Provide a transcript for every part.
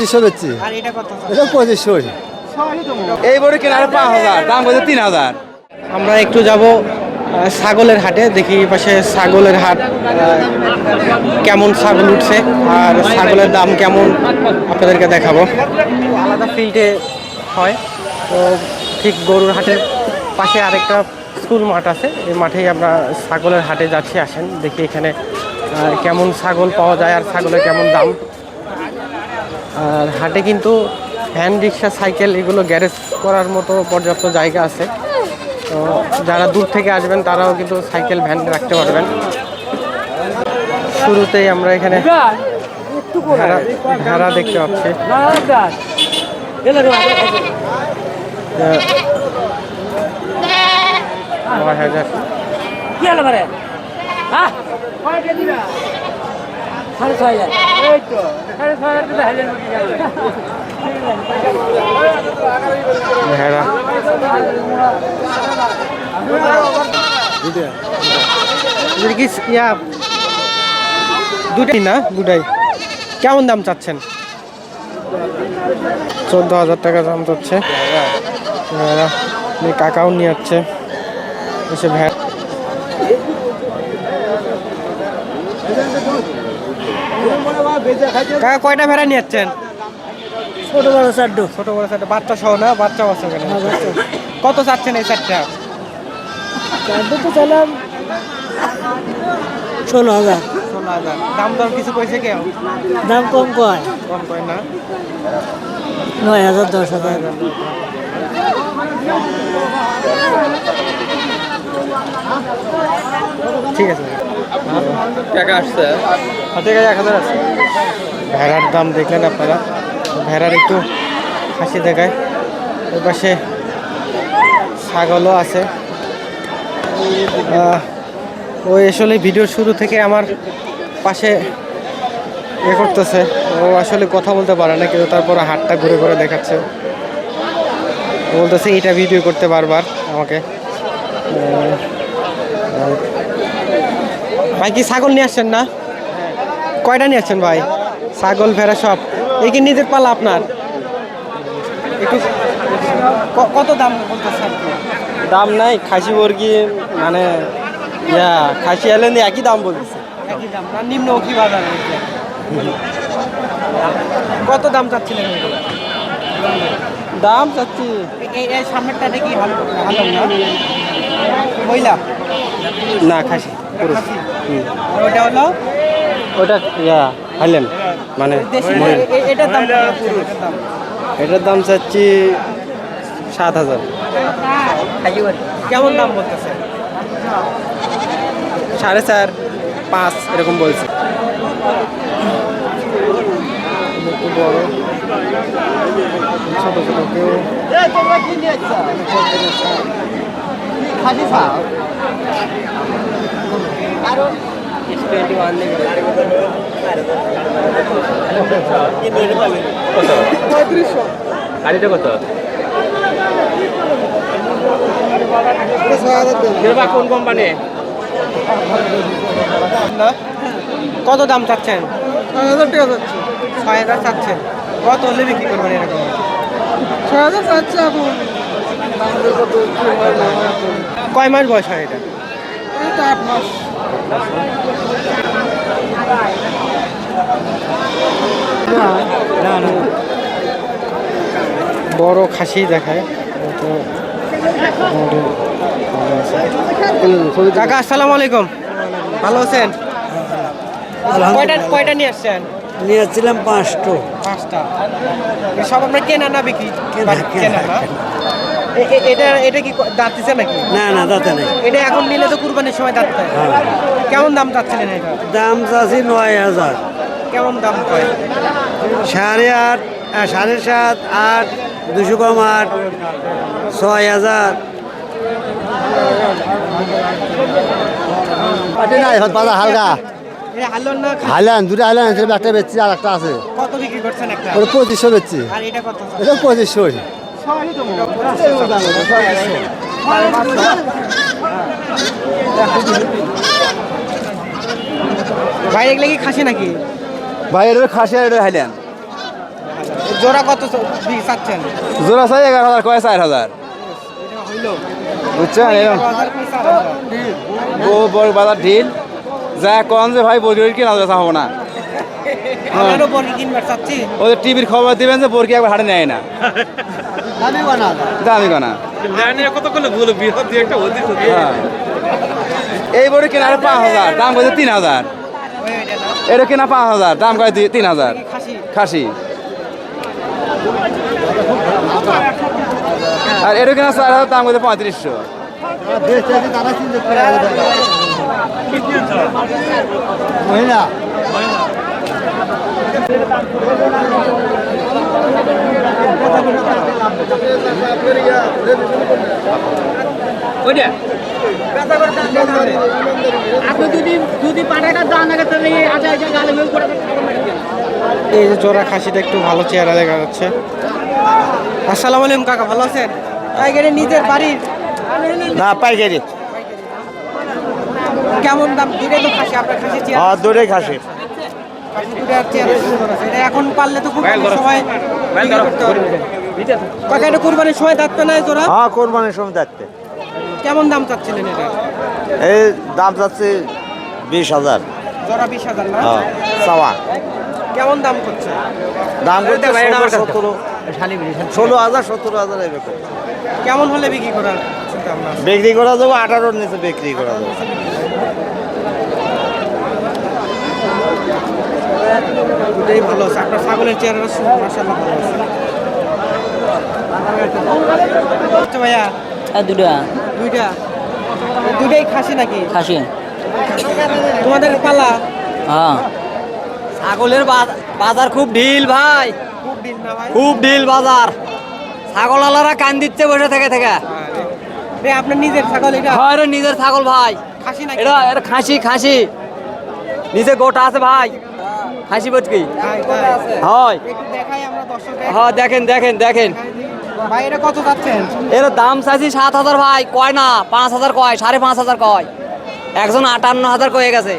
পঁচিশশো বেচছি। আর এটা কত এটা পঁচিশশো এই বড় কেনার পাঁচ হাজার দাম বলছে তিন হাজার। আমরা একটু যাব ছাগলের হাটে দেখি এই পাশে ছাগলের হাট কেমন ছাগল উঠছে আর ছাগলের দাম কেমন আপনাদেরকে দেখাবো। আলাদা ফিল্ডে হয় তো ঠিক গরুর হাটের পাশে আরেকটা স্কুল মাঠ আছে এই মাঠেই আমরা ছাগলের হাটে যাচ্ছি আসেন দেখি এখানে কেমন ছাগল পাওয়া যায় আর ছাগলের কেমন দাম। আর হাটে কিন্তু ভ্যান রিক্সা, সাইকেল এগুলো গ্যারেজ করার মতো পর্যাপ্ত জায়গা আছে। তো যারা দূর থেকে আসবেন, তারাও কিন্তু সাইকেল, ভ্যান রাখতে পারবেন। শুরুতেই আমরা এখানে ভেড়া ভেড়া দেখতে পাচ্ছি। নয় হাজার। ভেড়া। এদের কি ইয়া? দুটাই না দুটাই কেমন দাম চাচ্ছেন? চোদ্দ হাজার টাকা দাম চাচ্ছে। ভেড়া। এই কাকাও নিয়ে যাচ্ছে। এসে ভ্যাট কাকা কয়টা ভেড়া নিয়ে যাচ্ছেন ছোট বড় চারটু। ছোট বড় চারটা। বাচ্চা সহ না? বাচ্চা আছে কত চাচ্ছেন এই চারটা? চারটু তো চালাম। ষোলো হাজার। ষোলো হাজার। দাম দর কিছু কইছে কেউ? দাম কম কয়? কম কয় না? নয় হাজার দশ হাজার। ঠিক আছে। আছে। ভেড়ার দাম দেখলেন আপনারা? ভেড়ার একটু হাসি দেখায়। ওই পাশে ছাগলও আছে। ওই আসলে ভিডিওর শুরু থেকে আমার পাশে ইয়ে করতেছে। ও আসলে কথা বলতে পারে না, কিন্তু তারপর হাতটা ঘুরে ঘুরে দেখাচ্ছে। বলতেছে, এটা ভিডিও করতে বারবার আমাকে। ভাই কি ছাগল নিয়ে আসছেন না? কয়টা নিয়ে আসছেন ভাই? ছাগল ভেড়া সব। এই কি নিজের পালা আপনার? একটু কত দাম বলতেছে দাম নাই খাসি মুরগি মানে ইয়া খাসি এলে একই দাম বলতেছে। একই দাম না নিম্ন কি বাজার কত দাম চাচ্ছিলেন দাম চাচ্ছি। এই সামনেরটা কি ভালো ভালো না? মহিলা? না খাসি পুরুষ। ওটা হলো? ওটা ইয়া হাইলেন মানে এটার দাম চাচ্ছি সাত হাজার। কেমন দাম বলতেছে? সাড়ে চার পাঁচ এরকম বলছে। বড় ছোট ছোট কেউ? গাড়িটা কত? কোন কোম্পানি? কত দাম চাচ্ছেন? হাজার টাকা যাচ্ছে ছয় হাজার চাচ্ছেন। কত হলে বিক্রি করবেন এরকম? ছয় হাজার যাচ্ছে এখন। কয় মাস বয়স হয় এটা? এটা আট মাস বড় খাসি দেখায়। কাকা আসসালামু আলাইকুম। ভালো আছেন? কয়টা কয়টা নিয়ে আসছেন? নিয়ে যাচ্ছিলাম পাঁচটো। পাঁচটা সব আমরা কেনা না বিক্রি? কেনা, এটা এটা কি ক- নাকি? না না দাঁতে নেই। এটা এখন নিলে তো কুরবানির সময় দাঁত কেমন দাম চাচ্ছিলেন এটা? দাম চাচ্ছি নয় হাজার। কেমন দাম কয় সাড়ে আট সাড়ে সাত আট দুশো কম আট ছয় হাজার। বাজার হালকা। এটা হালন না দুটো হাইলান একটা বেচছি আর একটা আছে। কত বিক্রি করছেন একটা? ওটা পঁচিশশো বেচছি। আর এটা কত এটা পঁচিশশো ভাই এগুলো কি খাসি নাকি? ভাই এটা খাসি আর এটা জোড়া কত চাচ্ছেন? জোড়া চাই এগারো হাজার কয় চার হাজার? বুঝছেন? ও বড় বাজার ঢিল। যা কন যে ভাই বড়ি কিনা বেচা হব না। আমারও বড়ি ওদের টিভির খবর দিবেন যে বরকি একবার হাটে নেয় না। দামি কনা হ্যাঁ। এই বড়ি কেনা আরও পাঁচ হাজার দাম কয়েছে তিন হাজার। এটা কেনা পাঁচ হাজার দাম কয় তিন হাজার। খাসি। খাসি আর এটা কেনা চার হাজার দাম কয়েছে পঁয়ত্রিশশো। মহিলা। এই যে জোড়া খাসিটা একটু ভালো চেহারা দেখা যাচ্ছে। আসসালামু আলাইকুম কাকা ভালো আছেন? টাইগারের নিজের বাড়ির। না পাইকারি। কেমন দাম? দূরে তো খাসি আপনার খাসি চেহারা। হ্যাঁ দূরে খাসি। এখন পারলে তো কুরবানির সময় কাকা সময় দাঁতবে না এই জোড়া হ্যাঁ সময় দেখতে কেমন দাম চাচ্ছিলেন এটা দাম যাচ্ছে বিশ হাজার জোড়া বিশ হাজার চাওয়া কেমন দাম করছে দাম করতে ষোলো হাজার সতেরো হাজার কেমন হলে বিক্রি করার? বিক্রি করা যাব আঠারোর নিচে বিক্রি করা যাব দুটোই ভালো আছে। আপনার ছাগলের চেহারা মাসাল্লাহ ভালো আছে। আচ্ছা ভাইয়া দুটা দুইটা। দুইটাই খাসি নাকি? খাসি। তোমাদের পালা? হ্যাঁ। ছাগলের বাজার খুব ঢিল ভাই। খুব না ভাই? খুব ঢিল বাজার। ছাগল আলারা কান দিচ্ছে বসে থেকে থেকে। আপনার নিজের ছাগল এটা? হয় রে নিজের ছাগল ভাই। খাসি নাকি? এটা এটা খাসি খাসি। নিজে গোটা আছে ভাই। হাসি বটকি। হয়। হ্যাঁ দেখেন দেখেন দেখেন। ভাই এটা কত যাচ্ছেন? এর দাম চাইছি সাত হাজার ভাই। কয় না? পাঁচ হাজার কয়? সাড়ে পাঁচ হাজার কয়? একজন আটান্ন হাজার কয়ে গেছে।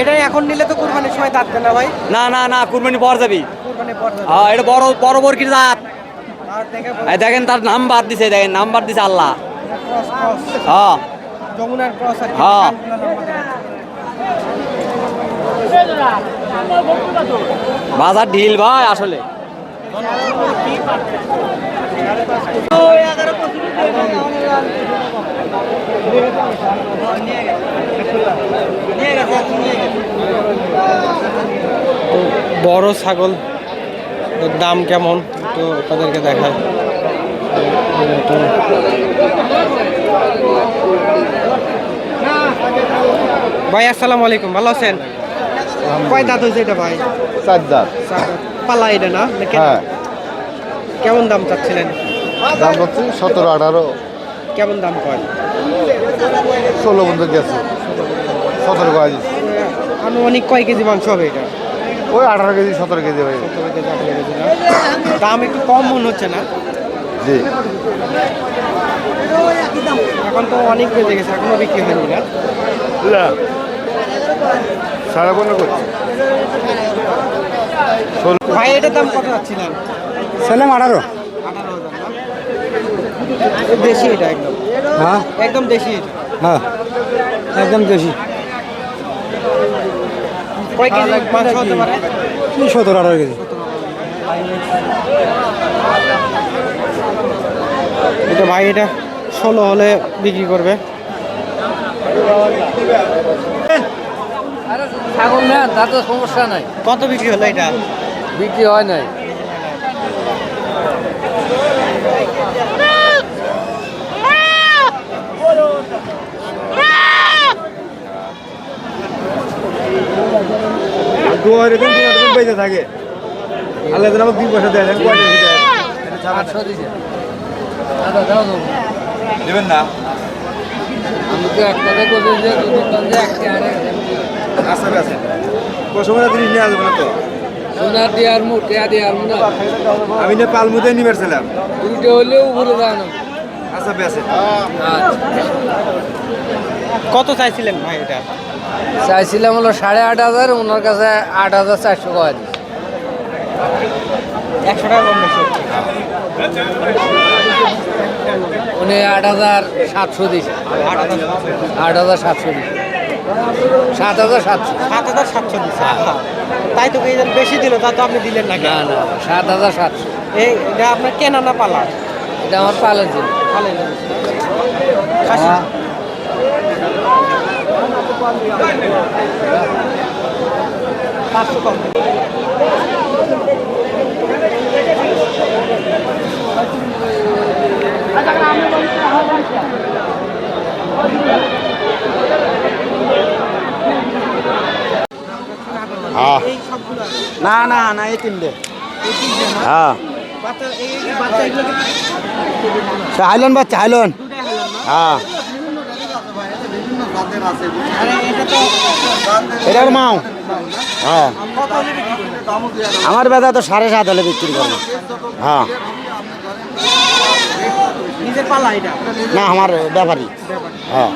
এটা এখন নিলে তো কুরবানির সময় না ভাই? না না না কুরবানি পর যাবি। হ্যাঁ এটা বড় বড় জাত আর দেখেন তার নাম্বার দিছে দেখেন নাম্বার দিছে আল্লাহ। হ্যাঁ। কি। হ্যাঁ। কানগুলো লম্বা দেখা যাচ্ছে। বাজার ঢিল ভাই আসলে। বড় ছাগল দাম কেমন একটু তাদেরকে দেখায় ভাই, আসসালামু আলাইকুম, ভালো আছেন? কয় দাঁত হয়েছে এটা ভাই? চার দাঁত। পালা এটা না? হ্যাঁ। কেমন দাম চাচ্ছিলেন? দাম হচ্ছে সতেরো আঠারো। কেমন দাম কয়? ষোলো পর্যন্ত গেছে। সতেরো কেজি আনুমানিক কয় কেজি মাংস হবে এটা? ওই আঠারো কেজি সতেরো কেজি হয়ে না? দাম একটু কম মনে হচ্ছে না? জি। এখন তো অনেক বেজে গেছে এখনও বিক্রি হয়নি না। সাড়ে পনেরো করছি। ভাই এটার দাম কত যাচ্ছিলেন ছেলে আঠারো। দেশি এটা একদম। হ্যাঁ? একদম দেশি এটা। হ্যাঁ। একদম পারে? সতেরো আঠারো কেজি। এটা ভাই এটা ষোলো হলে বিক্রি করবে। ছাগল না তার তো সমস্যা নাই। কত বিক্রি হলো এটা? বিক্রি হয় নাই। দুয়ারে দিন তিন দিন বেঁচে থাকে। আল্লাহ যেন আমাকে দুই পয়সা দেয় আটশো দিছে। দেবেন না? আমি তো এক কথা বলছি যে আছে। জিনিস না তো টেয়া আমি না নিবেছিলাম দুটো হলেও উপরে দাঁড়ানো। আচ্ছা। কত চাইছিলেন ভাই এটা? চাইছিলাম হলো সাড়ে আট হাজার ওনার কাছে আট হাজার চারশো কয় একশো টাকা কম বেশি। উনি আট হাজার সাতশো দিছে। আট হাজার সাতশো দিছে। সাত হাজার সাতশো। সাত হাজার সাতশো দিচ্ছে তাই তো এই বেশি দিল তা তো আপনি দিলেন না না না সাত হাজার সাতশো। এই এটা আপনার কেনা না পালা? এটা আমার পালের জন্য। ভালো খাসি পাঁচশো কম হ্যাঁ এই সবগুলো না না না এই তিনটে। হ্যাঁ। হাইলন বাচ্চা হাইলন। হ্যাঁ। এটার মাও। হ্যাঁ। আমার বেদা তো সাড়ে সাত হলে বিক্রি করব। হ্যাঁ। না আমার ব্যাপারী। হ্যাঁ।